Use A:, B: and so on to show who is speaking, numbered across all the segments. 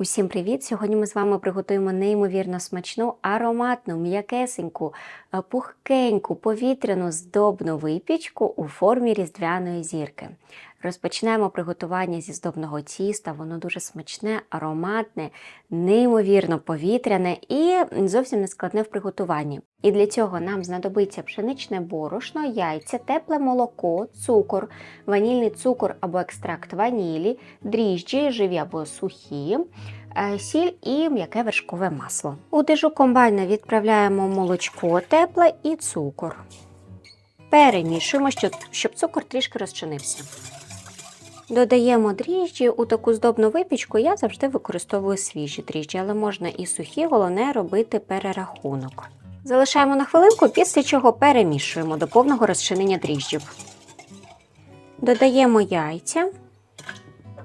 A: Усім привіт! Сьогодні ми з вами приготуємо неймовірно смачну, ароматну, м'якесеньку, е, пухкеньку, повітряну здобну випічку у формі різдвяної зірки. Розпочнемо приготування зі здобного тіста. Воно дуже смачне, ароматне, неймовірно повітряне і зовсім не складне в приготуванні. І для цього нам знадобиться пшеничне борошно, яйця, тепле молоко, цукор, ванільний цукор або екстракт ванілі, дріжджі, живі або сухі, е, сіль і м'яке вершкове масло. У дежу комбайна відправляємо молочко тепле і цукор. Перемішуємо, щоб цукор трішки розчинився. Додаємо дріжджі. У таку здобну випічку я завжди використовую свіжі дріжджі, але можна і сухі, головне робити перерахунок. Залишаємо на хвилинку, після чого перемішуємо до повного розчинення дріжджів. Додаємо яйця,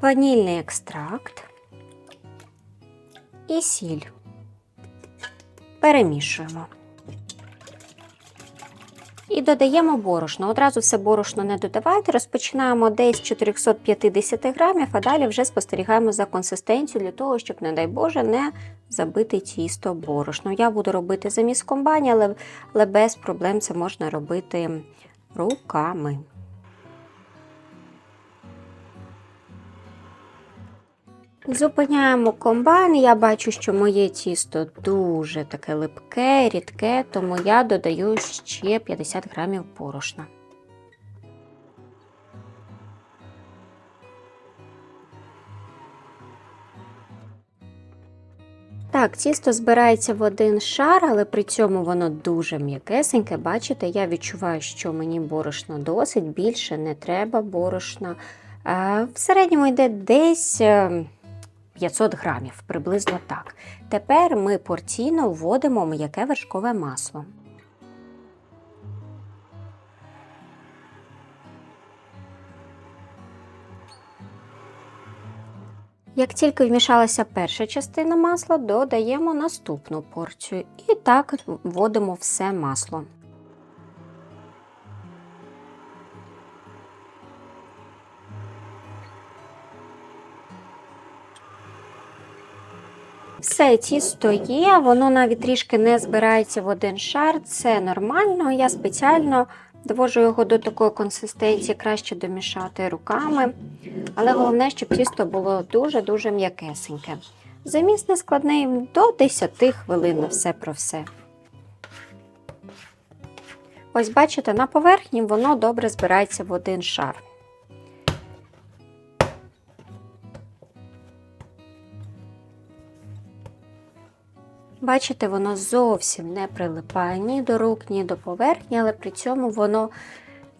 A: ванільний екстракт і сіль. Перемішуємо. І додаємо борошно. Одразу все борошно не додавайте. Розпочинаємо десь з 450 грамів, а далі вже спостерігаємо за консистенцією для того, щоб, не дай Боже, не забити тісто борошно. Я буду робити замість комбані, але, але без проблем це можна робити руками. Зупиняємо комбайн. Я бачу, що моє тісто дуже таке липке, рідке, тому я додаю ще 50 грамів борошна. Так, тісто збирається в один шар, але при цьому воно дуже м'якесеньке. Бачите, я відчуваю, що мені борошна досить, більше не треба борошна. В середньому йде десь. 500 грамів, приблизно так. Тепер ми порційно вводимо м'яке вершкове масло. Як тільки вмішалася перша частина масла, додаємо наступну порцію і так вводимо все масло. Все тісто є, воно навіть трішки не збирається в один шар, це нормально. Я спеціально довожу його до такої консистенції, краще домішати руками. Але головне, щоб тісто було дуже-дуже м'якесеньке. Заміс не складний до 10 хвилин все про все. Ось, бачите, на поверхні воно добре збирається в один шар. Бачите, воно зовсім не прилипає ні до рук, ні до поверхні, але при цьому воно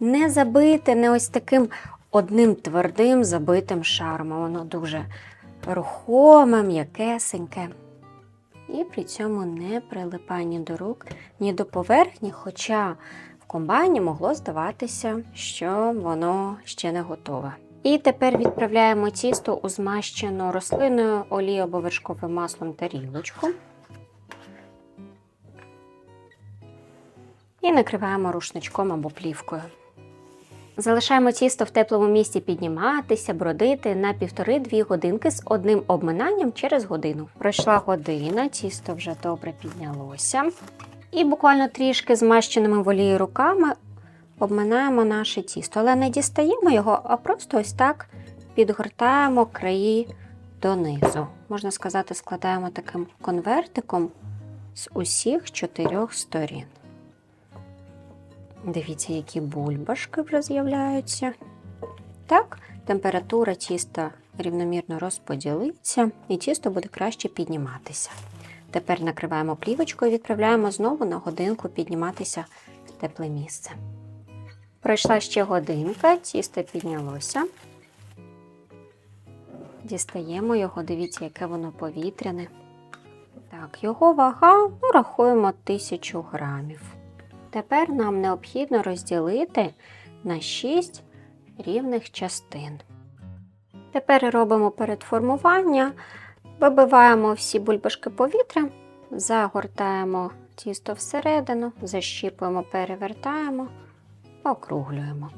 A: не забите, не ось таким одним твердим забитим шаром. Воно дуже рухоме, м'якесеньке. І при цьому не прилипає ні до рук, ні до поверхні, хоча в комбайні могло здаватися, що воно ще не готове. І тепер відправляємо тісто у змащену рослиною олією або вершковим маслом тарілочку. І накриваємо рушничком або плівкою. Залишаємо тісто в теплому місці підніматися, бродити на 1,5-2 годинки з одним обминанням через годину. Пройшла година, тісто вже добре піднялося. І буквально трішки змащеними в олії руками обминаємо наше тісто, але не дістаємо його, а просто ось так підгортаємо краї донизу. Можна сказати, складаємо таким конвертиком з усіх чотирьох сторін. Дивіться, які бульбашки вже з'являються. Так, температура тіста рівномірно розподілиться, і тісто буде краще підніматися. Тепер накриваємо плівочкою і відправляємо знову на годинку підніматися в тепле місце. Пройшла ще годинка, тісто піднялося. Дістаємо його, дивіться, яке воно повітряне. Так, його вага ну, рахуємо 1000 грамів. Тепер нам необхідно розділити на 6 рівних частин. Тепер робимо передформування, вибиваємо всі бульбашки повітря, загортаємо тісто всередину, защіпуємо, перевертаємо, округлюємо.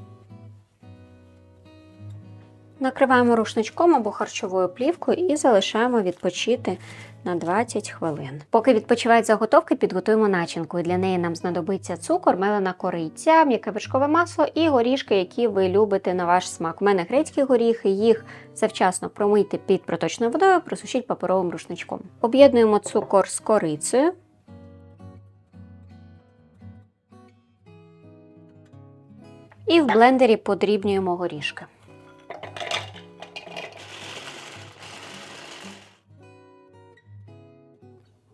A: Накриваємо рушничком або харчовою плівкою і залишаємо відпочити на 20 хвилин. Поки відпочивають заготовки, підготуємо начинку. І для неї нам знадобиться цукор, мелена кориця, м'яке вершкове масло і горішки, які ви любите на ваш смак. У мене грецькі горіхи, їх завчасно промийте під проточною водою, просушіть паперовим рушничком. Об'єднуємо цукор з корицею. І в блендері подрібнюємо горішки.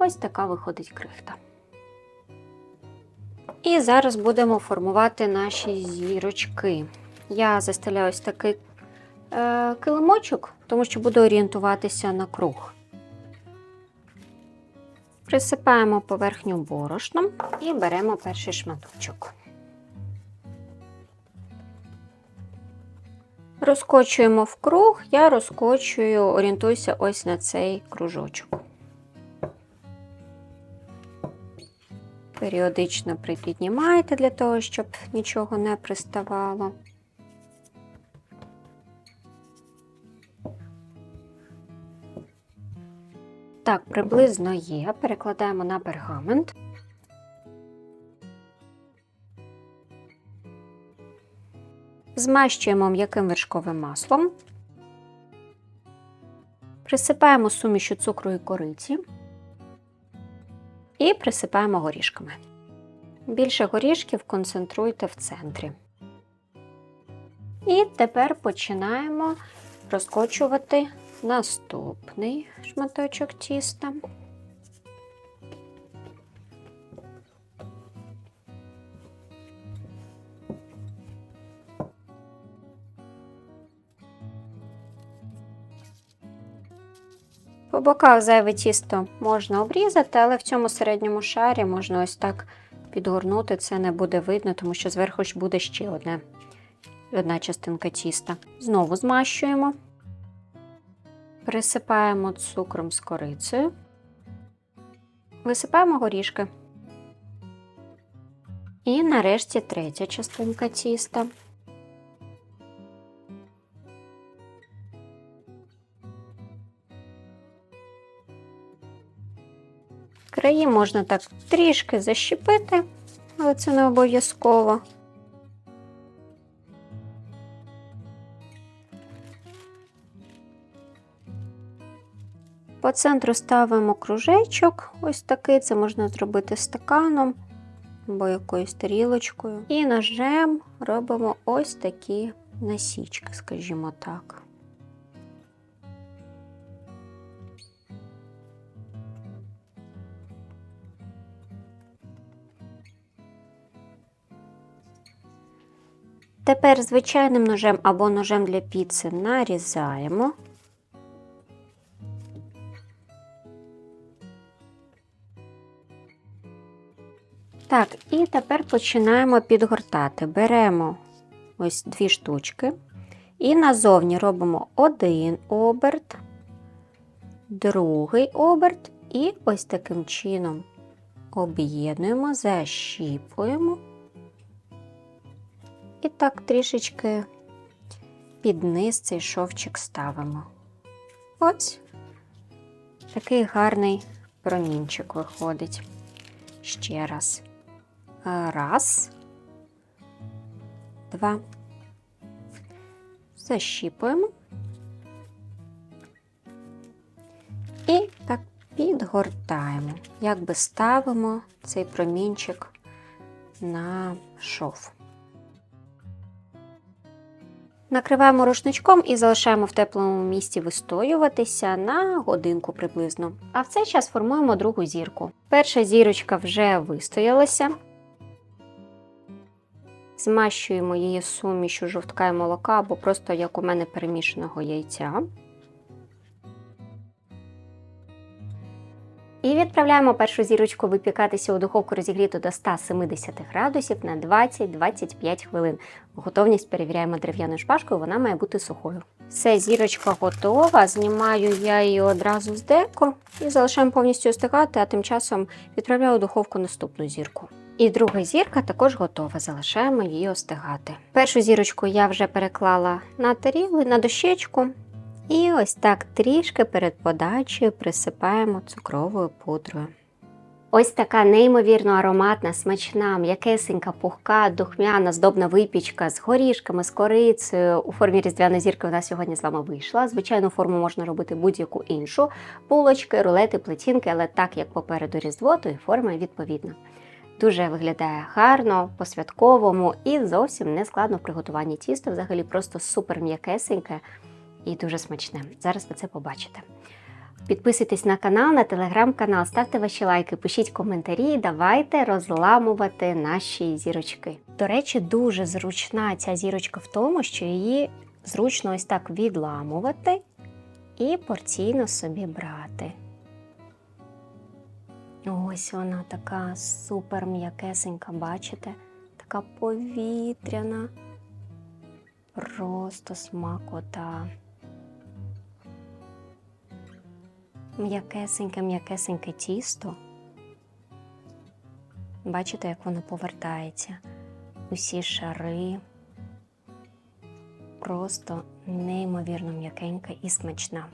A: Ось така виходить крихта. І зараз будемо формувати наші зірочки. Я застеляю ось такий е, килимочок, тому що буду орієнтуватися на круг. Присипаємо поверхню борошном і беремо перший шматочок. Розкочуємо в круг, я розкочую, орієнтуюся ось на цей кружочок. Періодично припіднімаєте для того, щоб нічого не приставало. Так, приблизно є. Перекладаємо на пергамент. Змащуємо м'яким вершковим маслом. Присипаємо сумішю цукру і кориці і присипаємо горішками. Більше горішків концентруйте в центрі. І тепер починаємо розкочувати наступний шматочок тіста. Боках зайве тісто можна обрізати, але в цьому середньому шарі можна ось так підгорнути, це не буде видно, тому що зверху ж буде ще одне, одна частинка тіста. Знову змащуємо, присипаємо цукром з корицею, висипаємо горішки. І нарешті третя частинка тіста. Краї можна так трішки защепити, але це не обов'язково. По центру ставимо кружечок, ось такий, це можна зробити стаканом або якоюсь тарілочкою. І ножем робимо ось такі насічки, скажімо так. Тепер звичайним ножем або ножем для піци нарізаємо. Так, і тепер починаємо підгортати. Беремо ось дві штучки і назовні робимо один оберт, другий оберт, і ось таким чином об'єднуємо, защіпуємо. І так трішечки під низ цей шовчик ставимо. Ось такий гарний промінчик виходить. Ще раз. Раз, два. Защіпуємо. І так підгортаємо, якби ставимо цей промінчик на шов. Накриваємо рушничком і залишаємо в теплому місці вистоюватися на годинку приблизно. А в цей час формуємо другу зірку. Перша зірочка вже вистоялася. Змащуємо її сумішю жовтка і молока або просто як у мене перемішаного яйця. І відправляємо першу зірочку випікатися у духовку розігріту до 170 градусів на 20-25 хвилин. Готовність перевіряємо дерев'яною шпажкою, вона має бути сухою. Все, зірочка готова. Знімаю я її одразу з деко і залишаємо повністю остигати, а тим часом відправляю у духовку наступну зірку. І друга зірка також готова. Залишаємо її остигати. Першу зірочку я вже переклала на тарілку, на дощечку. І ось так трішки перед подачею присипаємо цукровою пудрою. Ось така неймовірно ароматна, смачна, м'якесенька, пухка, духмяна, здобна випічка з горішками, з корицею у формі різдвяної зірки. Вона сьогодні з вами вийшла. Звичайну форму можна робити будь-яку іншу: булочки, рулети, плетінки, але так як попереду різдво, то і форма відповідна. Дуже виглядає гарно, по-святковому і зовсім не складно в приготуванні тісто. Взагалі просто супер м'якесеньке і дуже смачне. Зараз ви це побачите. Підписуйтесь на канал, на телеграм-канал, ставте ваші лайки, пишіть коментарі, давайте розламувати наші зірочки. До речі, дуже зручна ця зірочка в тому, що її зручно ось так відламувати і порційно собі брати. Ось вона така супер м'якесенька, бачите? Така повітряна. Просто смакота. М'якесеньке, м'якесеньке тісто. Бачите, як воно повертається. Усі шари. Просто неймовірно м'якенька і смачна.